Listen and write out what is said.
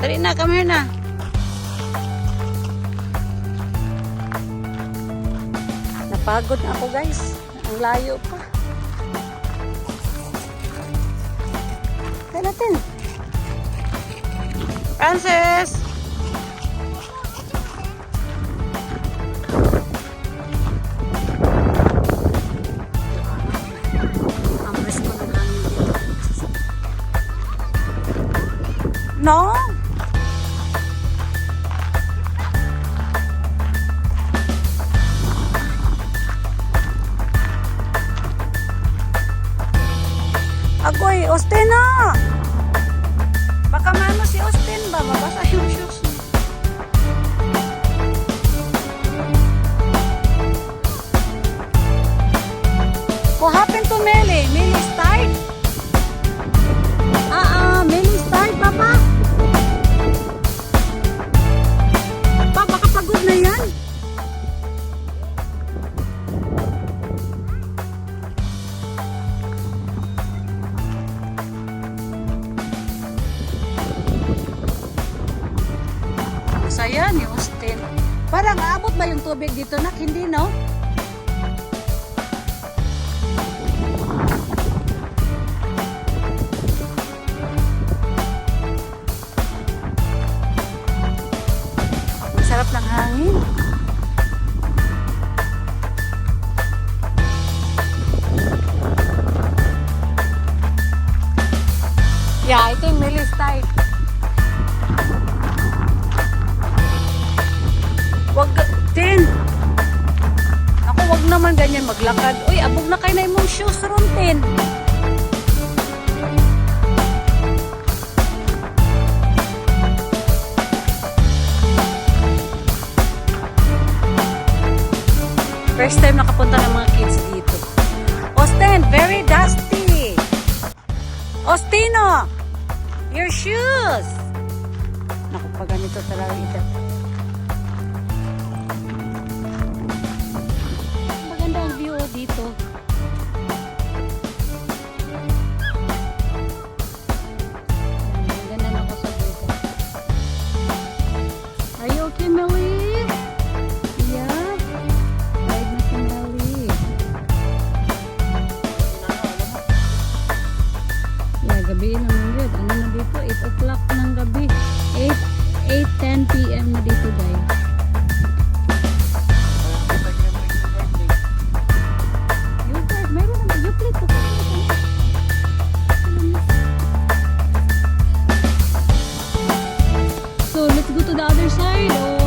Dali na, come here na. Napagod na ako guys. Ang layo pa. Tayo natin. Francis! No? Austin na! Baka mano si Austin ba? Mabasa Saya ni Austin. Parang aabot ba yung tubig dito, nak? Hindi, no? Sarap ng hangin. Yeah, I think Millie's tight. Wag, Tin. Ako, wag naman ganyan maglakad. Uy, abog na kayo na imong shoes ron, Tin. First time nakapunta ng mga kids dito. Austin, very dusty. Ostino, your shoes. Naku, pag ganito talaga ito. Dito. Na ako sa dito. Are you okay, Melly? Yeah. Ride na si Melly. Yeah, gabi naman yun. Ano na dito? 8 o'clock ng gabi. 8, 8, 10 p.m. na dito, guys. So, let's go to the other side